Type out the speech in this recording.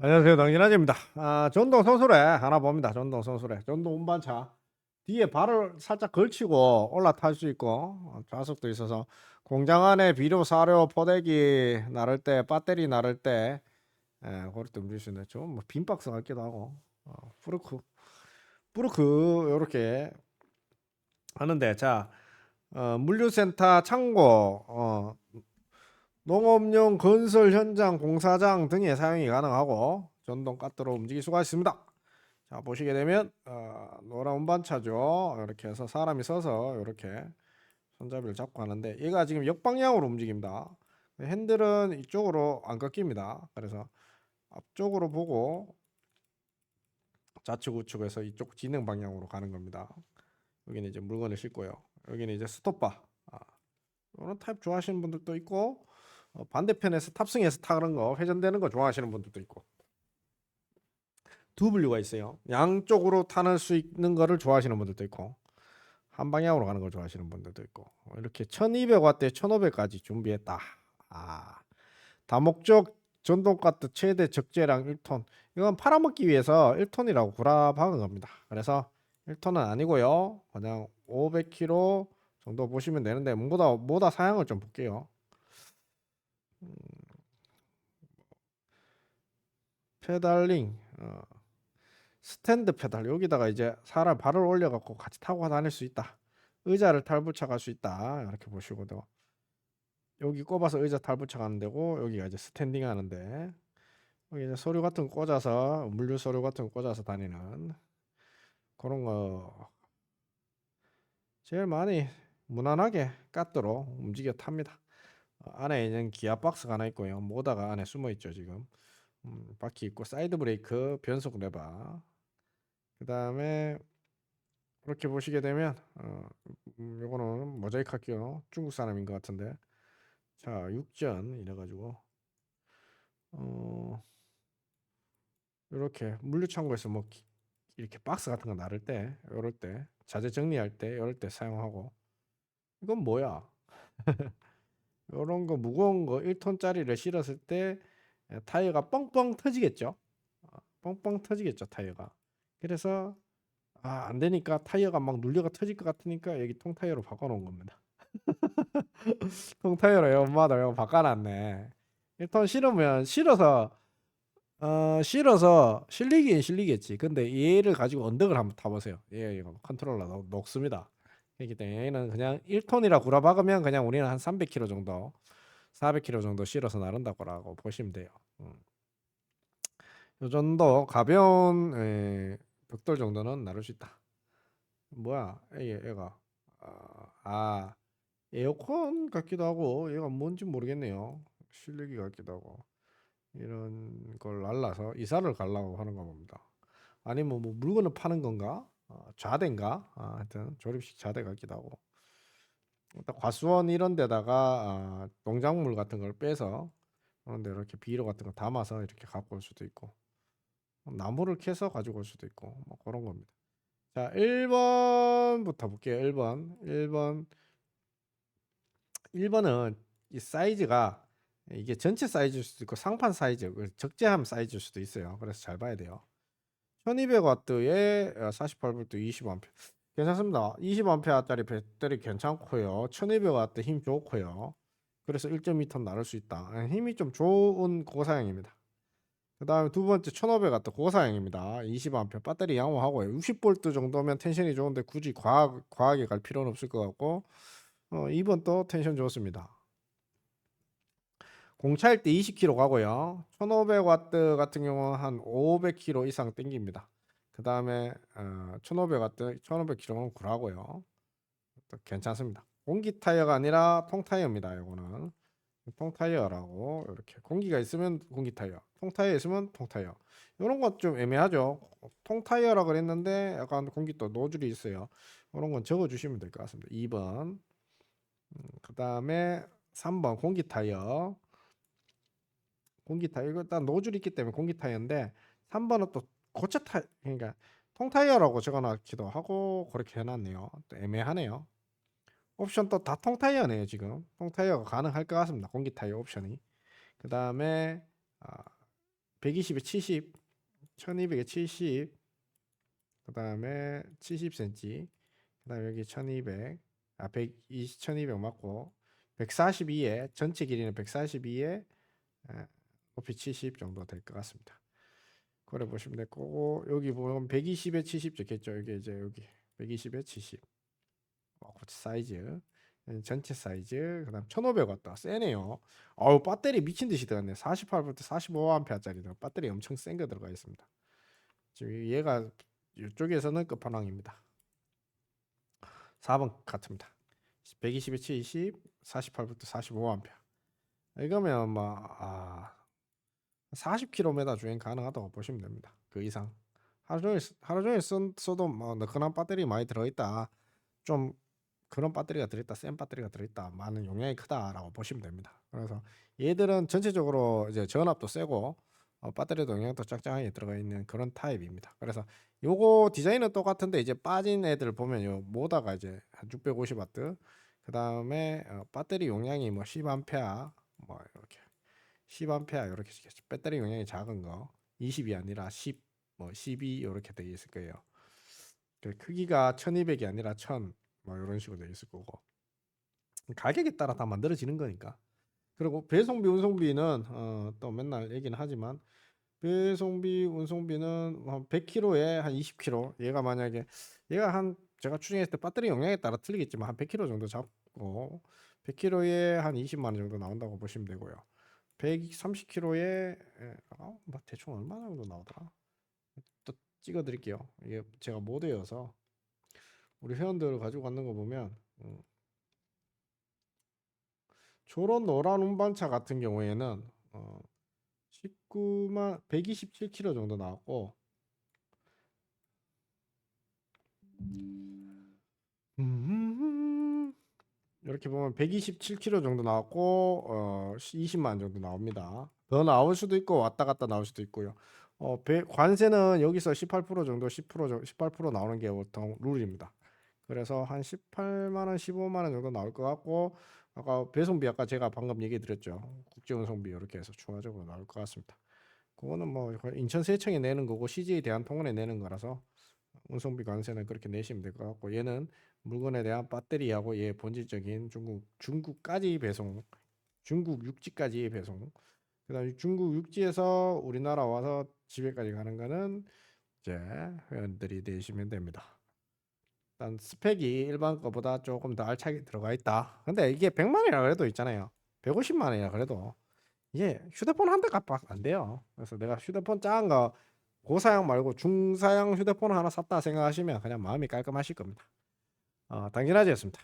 안녕하세요. 당진아재입니다. 아, 전동 선수래 하나 봅니다. 전동 선수래. 전동 운반차. 뒤에 발을 살짝 걸치고 올라탈 수 있고 어, 좌석도 있어서 공장 안에 비료, 사료, 포대기 나를 때, 배터리 나를 때 예, 때 움직일 수 있는 좀뭐 빈박스 같기도 하고 어, 뿌르크 뿌르크 요렇게 하는데 자 어, 물류센터 창고 어, 농업용 건설 현장 공사장 등에 사용이 가능하고 전동 카트로 움직일 수가 있습니다. 자 보시게 되면 어, 노란 운반차죠. 이렇게 해서 사람이 서서 이렇게 손잡이를 잡고 하는데 얘가 지금 역방향으로 움직입니다. 핸들은 이쪽으로 안 꺾입니다. 그래서 앞쪽으로 보고 좌측 우측에서 이쪽 진행 방향으로 가는 겁니다. 여기는 이제 물건을 싣고요. 여기는 이제 스톱바. 아, 이런 타입 좋아하시는 분들도 있고 어, 반대편에서 탑승해서 타는 거 회전되는 거 좋아하시는 분들도 있고 두 분류가 있어요. 양쪽으로 타는 수 있는 거를 좋아하시는 분들도 있고 한 방향으로 가는 걸 좋아하시는 분들도 있고 어, 이렇게 1200와트에 1500까지 준비했다. 아, 다목적 전동 카트 최대 적재량 1톤. 이건 팔아먹기 위해서 1톤이라고 구라박은 겁니다. 그래서 1톤은 아니고요. 그냥 500kg 정도 보시면 되는데 뭐다 뭐다 사양을 좀 볼게요. 페달링 어, 스탠드 페달. 여기다가 이제 사람 발을 올려갖고 같이 타고 다닐 수 있다. 의자를 탈부착할 수 있다. 이렇게 보시고도. 여기 꼽아서 의자 탈부착 하는 데고 여기가 이제 스탠딩 하는데. 여기 이제 서류 같은 거 꽂아서 물류 서류 같은 거 꽂아서 다니는 그런 거. 제일 많이 무난하게 까ጥ로 움직여 탑니다. 어, 안에 있는 기아 박스가 하나 있고요 모다가 안에 숨어 있죠 지금 음, 바퀴 있고 사이드 브레이크, 변속 레바. 그다음에 그렇게 보시게 되면 어, 음, 요거는 모자이크 할게요. 중국 사람인 것 같은데. 자, 육전 이래 가지고 어 요렇게 물류 창고에서 뭐 기- 이렇게 박스 같은 거 나를 때, 요럴 때 자재 정리할 때, 요럴 때 사용하고 이건 뭐야? 요런 거 무거운 거 1톤짜리를 실었을 때 에, 타이어가 뻥뻥 터지겠죠. 어, 뻥뻥 터지겠죠, 타이어가. 그래서 아, 안 되니까 타이어가 막 눌려가 터질 것 같으니까 여기 통 타이어로 바꿔 놓은 겁니다. 통 타이어로 엄마도 이거 바꿔 놨네. 1톤 실으면 실어서 어, 실어서 실리긴 실리겠지. 근데 얘를 가지고 언덕을 한번 타보세요. 얘 이거 컨트롤러 녹- 녹습니다. 그렇기 때문에 그냥 1톤이라 구라 박으면 그냥 우리는 한 300km 정도 400km 정도 실어서 나른다고 보시면 돼요. 음. 요 정도 가벼운 에, 벽돌 정도는 나를 수 있다. 뭐야, 얘, 얘가 아, 아, 에어컨 같기도 하고 얘가 뭔지 모르겠네요. 실내기 같기도 하고 이런 걸 날라서 이사를 가려고 하는 거 봅니다. 아니면 뭐 물건을 파는 건가? 어, 좌대인가? 아, 하여튼 조립식 좌대 같기도 하고. 과수원 이런 데다가 아, 농작물 같은 걸 빼서 그런데 이렇게 비료 같은 거 담아서 이렇게 갖고 올 수도 있고 나무를 캐서 가지고 올 수도 있고 뭐 그런 겁니다. 자, 1번부터 볼게요. 1번. 1번. 1번은 이 사이즈가 이게 전체 사이즈일 수도 있고 상판 사이즈, 그 적재함 사이즈일 수도 있어요. 그래서 잘 봐야 돼요. 1200W에 48V 20A. 괜찮습니다. 20A짜리 배터리 괜찮고요. 1200W 힘 좋고요. 그래서 1.2톤 나를 수 있다. 아, 힘이 좀 좋은 고사양입니다. 그 다음에 두 번째 1500W 고사양입니다. 20A 배터리 양호하고요. 60V 정도면 텐션이 좋은데 굳이 과학, 과하게 갈 필요는 없을 것 같고 어, 2번 또 텐션 좋습니다. 공차일 때 20km 가고요. 1500W 같은 경우는 한 500km 이상 땡깁니다. 그 다음에 어, 1500W, 1500km는 굴하고요. 또 괜찮습니다. 공기 타이어가 아니라 통 타이어입니다. 이거는 통 타이어라고 이렇게 공기가 있으면 공기 타이어, 통 타이어 있으면 통 타이어. 이런 것 좀 애매하죠. 통 타이어라 그랬는데 약간 공기 또 노즐이 있어요. 이런 건 적어 주시면 될 것 같습니다. 2번. 그 다음에 3번 공기 타이어. 공기 타이어 이거 일단 노즐이 있기 때문에 공기 타이어인데 3번은 또 고체 타이어 그러니까 통 타이어라고 적어놨기도 하고 그렇게 해놨네요. 또 애매하네요. 옵션 또 다 통 타이어네요 지금 통 타이어가 가능할 것 같습니다. 공기 타이어 옵션이. 그 다음에 아, 120에 70, 1200에 70, 그 다음에 70cm, 그 다음에 여기 1200, 아, 120, 1200 맞고, 142에, 전체 길이는 142에, 높이 70 정도 될 것 같습니다. 그래 보시면 될 거고, 여기 보면 120에 70 적혔죠. 여기 이제 여기 120에 70. 어, 그 사이즈. 예, 전체 사이즈. 그 다음 1500 왔다. 세네요. 어우, 배터리 미친 듯이 들어갔네. 48V 45A짜리 배터리 엄청 센 거 들어가 있습니다. 지금 얘가 이쪽에서는 끝판왕입니다. 4번 같습니다. 120에 70, 48V 45A. 이거면 뭐, 아, 40km 주행 가능하다고 보시면 됩니다. 그 이상. 하루 종일, 쓰- 하루 종일 쓴, 써도 뭐, 너끈한 배터리 많이 들어있다. 좀 그런 배터리가 들어있다, 센 배터리가 들어있다, 많은 용량이 크다라고 보시면 됩니다. 그래서 얘들은 전체적으로 이제 전압도 세고 어, 배터리도 용량도 짱짱하게 들어가 있는 그런 타입입니다. 그래서 요거 디자인은 똑같은데 이제 빠진 애들 보면 요 모다가 이제 한 650W, 그 다음에 어, 배터리 용량이 뭐 10A, 뭐 이렇게 10A 이렇게 시켰죠. 배터리 용량이 작은 거 20이 아니라 10, 뭐 12 이렇게 되어 있을 거예요. 그 크기가 1200이 아니라 1000, 뭐 이런 식으로 되어 있을 거고 가격에 따라 다 만들어지는 거니까. 그리고 배송비 운송비는 어, 또 맨날 얘기는 하지만 배송비 운송비는 한 100kg에 한 20kg 얘가 만약에 얘가 한 제가 추정했을 때 배터리 용량에 따라 틀리겠지만 한 100kg 정도 잡고 100kg에 한 20만 원 정도 나온다고 보시면 되고요. 130kg에 어, 뭐 대충 얼마 정도 나오더라? 또 찍어 드릴게요. 이게 제가 못 외워서 우리 회원들 가지고 갔는 거 보면 음, 저런 노란 운반차 같은 경우에는 어, 19만 127kg 정도 나왔고 음, 이렇게 보면 127kg 정도 나왔고 어, 20만 원 정도 나옵니다. 더 나올 수도 있고 왔다 갔다 나올 수도 있고요. 어, 배- 관세는 여기서 18% 정도 10% 정- 18% 나오는 게 보통 룰입니다. 그래서 한 18만 원, 15만 원 정도 나올 것 같고 아까 배송비 아까 제가 방금 얘기 드렸죠. 국제운송비 이렇게 해서 추가적으로 나올 것 같습니다. 그거는 뭐 인천세청에 내는 거고 CJ 대한통운에 내는 거라서 운송비 관세는 그렇게 내시면 될 것 같고 얘는 물건에 대한 배터리하고 얘 본질적인 중국 중국까지 배송, 중국 육지까지 배송. 그다음에 중국 육지에서 우리나라 와서 집에까지 가는 거는 이제 회원들이 내시면 됩니다. 일단 스펙이 일반 거보다 조금 더 알차게 들어가 있다. 근데 이게 100만 원이라 그래도 있잖아요. 150만 원이라 그래도 이게 휴대폰 한 대값 안 돼요. 그래서 내가 휴대폰 작은 거 고사양 말고 중사양 휴대폰 하나 샀다 생각하시면 그냥 마음이 깔끔하실 겁니다. 어, 당연하지였습니다.